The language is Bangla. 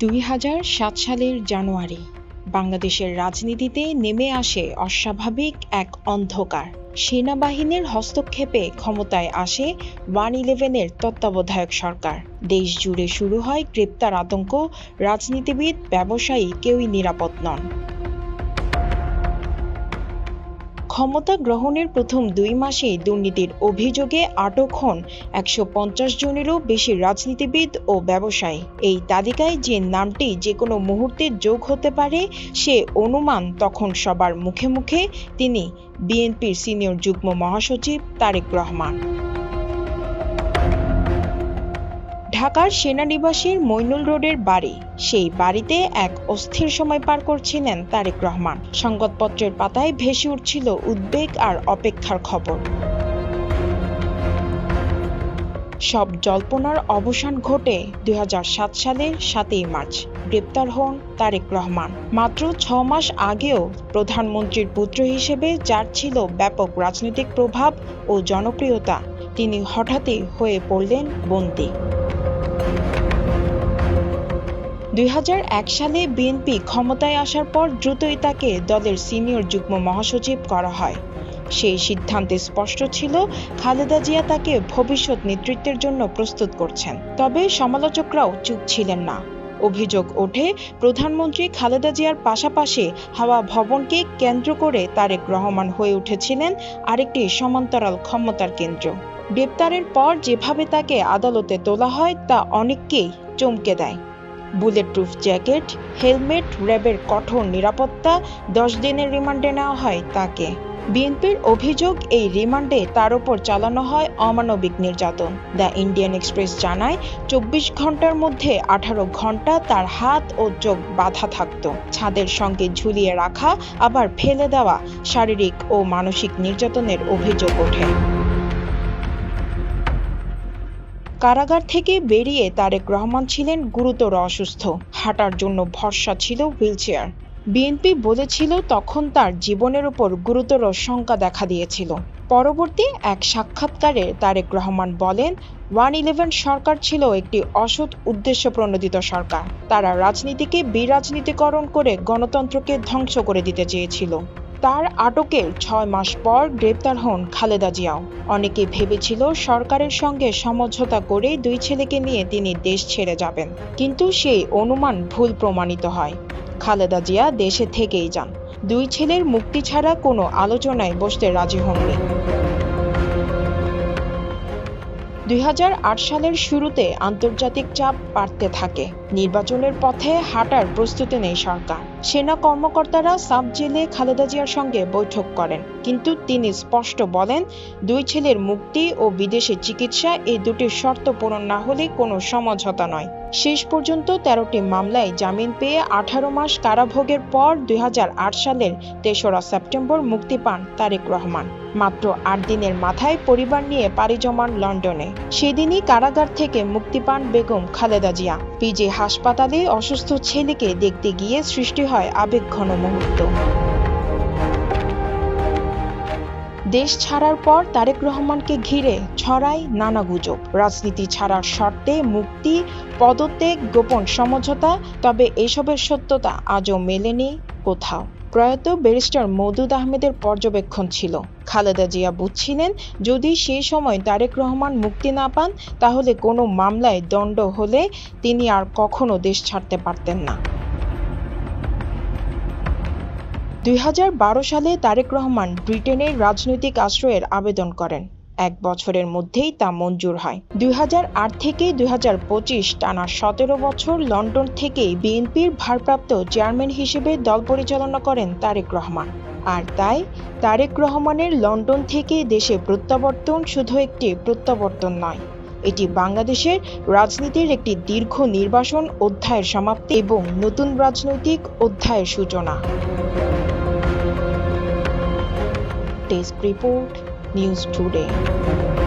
দুই হাজার সাত সালের জানুয়ারি, বাংলাদেশের রাজনীতিতে নেমে আসে অস্বাভাবিক এক অন্ধকার। সেনাবাহিনীর হস্তক্ষেপে ক্ষমতায় আসে ওয়ান ইলেভেনের তত্ত্বাবধায়ক সরকার। দেশ জুড়ে শুরু হয় গ্রেপ্তার আতঙ্ক, রাজনীতিবিদ, ব্যবসায়ী কেউই নিরাপদ নন। ক্ষমতা গ্রহণের প্রথম দুই মাসেই দুর্নীতির অভিযোগে আটক হন একশো পঞ্চাশ জনেরও বেশি রাজনীতিবিদ ও ব্যবসায়ী। এই তালিকায় যে নামটি যে কোনো মুহূর্তে যোগ হতে পারে, সে অনুমান তখন সবার মুখে মুখে তিনি বিএনপির সিনিয়র যুগ্ম মহাসচিব তারেক রহমান। ঢাকার সেনানিবাসের মইনুল রোডের বাড়ি। সেই বাড়িতে এক অস্থির সময় পার করছিলেন তারেক রহমান। সংবাদপত্রের পাতায় ভেসে উঠছিল উদ্বেগ আর অপেক্ষার খবর। সব জল্পনার অবসান ঘটে দু হাজার সাত সালের সাতই মার্চ। গ্রেপ্তার হন তারেক রহমান। মাত্র ছ মাস আগেও প্রধানমন্ত্রীর পুত্র হিসেবে যার ছিল ব্যাপক রাজনৈতিক প্রভাব ও জনপ্রিয়তা, তিনি হঠাৎই হয়ে পড়লেন বন্দী। দুই হাজার এক সালে বিএনপি ক্ষমতায় আসার পর দ্রুতই তাকে দলের সিনিয়র যুগ্ম মহাসচিব করা হয়। সেই সিদ্ধান্তে স্পষ্ট ছিল, খালেদা জিয়া তাকে ভবিষ্যৎ নেতৃত্বের জন্য প্রস্তুত করছেন। তবে সমালোচকরাও চুপ ছিলেন না। অভিযোগ ওঠে, প্রধানমন্ত্রী খালেদা জিয়ার পাশাপাশি হাওয়া ভবনকে কেন্দ্র করে তারেক রহমান হয়ে উঠেছিলেন আরেকটি সমান্তরাল ক্ষমতার কেন্দ্র। গ্রেপ্তারের পর যেভাবে তাকে আদালতে তোলা হয়, তা অনেককেই চমকে দেয়। বুলেট প্রুফ জ্যাকেট, হেলমেট, র্যাবের কঠোর নিরাপত্তা, দশ দিনের রিমান্ডে নেওয়া হয় তাকে। বিএনপির অভিযোগ এই রিমান্ডে তার ওপর চালানো হয় অমানবিক নির্যাতন। দ্য ইন্ডিয়ান এক্সপ্রেস জানায়, চব্বিশ ঘণ্টার মধ্যে আঠারো ঘণ্টা তার হাত ও চোখ বাধা থাকত। ছাদের সঙ্গে ঝুলিয়ে রাখা, আবার ফেলে দেওয়া শারীরিক ও মানসিক নির্যাতনের অভিযোগ ওঠে। কারাগার থেকে বেরিয়ে তারেক রহমান ছিলেন গুরুতর অসুস্থ। হাঁটার জন্য ভরসা ছিল হুইলচেয়ার। বিএনপি বলেছিল তখন তার জীবনের উপর গুরুতর শঙ্কা দেখা দিয়েছিল। পরবর্তী এক সাক্ষাৎকারে তারেক রহমান বলেন, ওয়ান ইলেভেন সরকার ছিল একটি অসৎ উদ্দেশ্য প্রণোদিত সরকার। তারা রাজনীতিকে বিরাজনীতিকরণ করে গণতন্ত্রকে ধ্বংস করে দিতে চেয়েছিল। তার আটকের ছয় মাস পর গ্রেপ্তার হন খালেদা জিয়াও। অনেকে ভেবেছিল সরকারের সঙ্গে সমঝোতা করে দুই ছেলেকে নিয়ে তিনি দেশ ছেড়ে যাবেন। কিন্তু সেই অনুমান ভুল প্রমাণিত হয়। খালেদা জিয়া দেশে থেকেই যান। দুই ছেলের মুক্তি ছাড়া কোনো আলোচনায় বসতে রাজি হননি। দুই হাজার আট সালের শুরুতে আন্তর্জাতিক চাপ বাড়তে থাকে। নির্বাচনের পথে হাঁটার প্রস্তুতি নেই সরকার। সেনা কর্মকর্তারা সাব জেলে খালেদা জিয়ার সঙ্গে বৈঠক করেন। কিন্তু তিনি স্পষ্ট বলেন, দুই ছেলের মুক্তি ও বিদেশে চিকিৎসা এই দুটি শর্ত পূরণ না হলে কোনো সমঝোতা নয়। শেষ পর্যন্ত তেরোটি মামলায় জামিন পেয়ে আঠারো মাস কারাভোগের পর দু হাজার আট সালের তেসরা সেপ্টেম্বর মুক্তি পান তারেক রহমান। মাত্র আট দিনের মাথায় পরিবার নিয়ে পাড়ি জমান লন্ডনে। সেদিনই কারাগার থেকে মুক্তি পান বেগম খালেদা জিয়া। পিজি হাসপাতালে অসুস্থ ছেলেকে দেখতে গিয়ে সৃষ্টি হয় আবেগঘন মুহূর্ত। দেশ ছাড়ার পর তারেক রহমানকে ঘিরে ছড়ায় নানা গুজব। রাজনীতি ছাড়ার শর্তে মুক্তি, পদত্যাগ, গোপন সমঝোতা, তবে এসবের সত্যতা আজও মেলেনি কোথাও। প্রয়াত ব্যারিস্টার মওদুদ আহমেদের পর্যবেক্ষণ ছিল। খালেদা জিয়া বুঝছিলেন, যদি সেই সময় তারেক রহমান মুক্তি না পান, তাহলে কোনো মামলায় দণ্ড হলে তিনি আর কখনো দেশ ছাড়তে পারতেন না। দুই হাজার বারো সালে তারেক রহমান ব্রিটেনের রাজনৈতিক আশ্রয়ের আবেদন করেন। এক বছরের মধ্যেই তা মঞ্জুর হয়। দুই হাজার আট থেকে দুই হাজার পঁচিশ টানা সতেরো বছর লন্ডন থেকেই বিএনপির ভারপ্রাপ্ত চেয়ারম্যান হিসেবে দল পরিচালনা করেন তারেক রহমান। আর তাই তারেক রহমানের লন্ডন থেকে দেশে প্রত্যাবর্তন শুধু একটি প্রত্যাবর্তন নয়, এটি বাংলাদেশের রাজনীতির একটি দীর্ঘ নির্বাসন অধ্যায়ের সমাপ্তি এবং নতুন রাজনৈতিক অধ্যায়ের সূচনা। desk report news today.